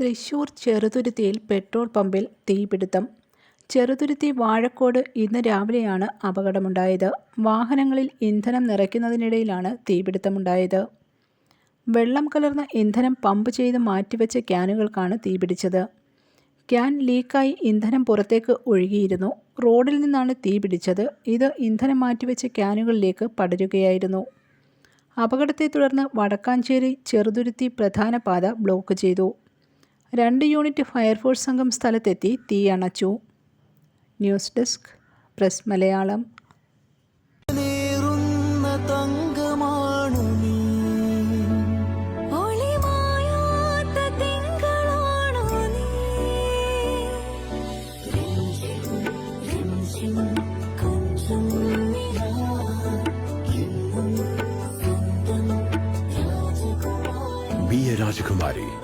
Thrissur ചെറുതുരുത്തിയിൽ petrol പമ്പിൽ തീപിടുത്തം. ചെറുതുരുത്തി വാഴക്കോട് ഇന്ന് രാവിലെയാണ് അപകടമുണ്ടായത്. വാഹനങ്ങളിൽ ഇന്ധനം നിറയ്ക്കുന്നതിനിടയിലാണ് തീപിടുത്തമുണ്ടായത്. വെള്ളം കലർന്ന ഇന്ധനം പമ്പ് ചെയ്ത് മാറ്റിവെച്ച ക്യാനുകൾക്കാണ് തീപിടിച്ചത്. ക്യാൻ ലീക്കായി ഇന്ധനം പുറത്തേക്ക് ഒഴുകിയിരുന്നു. റോഡിൽ നിന്നാണ് തീപിടിച്ചത്. ഇത് ഇന്ധനം മാറ്റിവെച്ച ക്യാനുകളിലേക്ക് പടരുകയായിരുന്നു. അപകടത്തെ തുടർന്ന് വടക്കാഞ്ചേരി ചെറുതുരുത്തി പ്രധാന പാത ബ്ലോക്ക് ചെയ്തു. രണ്ട് യൂണിറ്റ് ഫയർഫോഴ്സ് സംഘം സ്ഥലത്തെത്തി തീ അണച്ചു. News desk press Malayalam. Be a Rajakumari.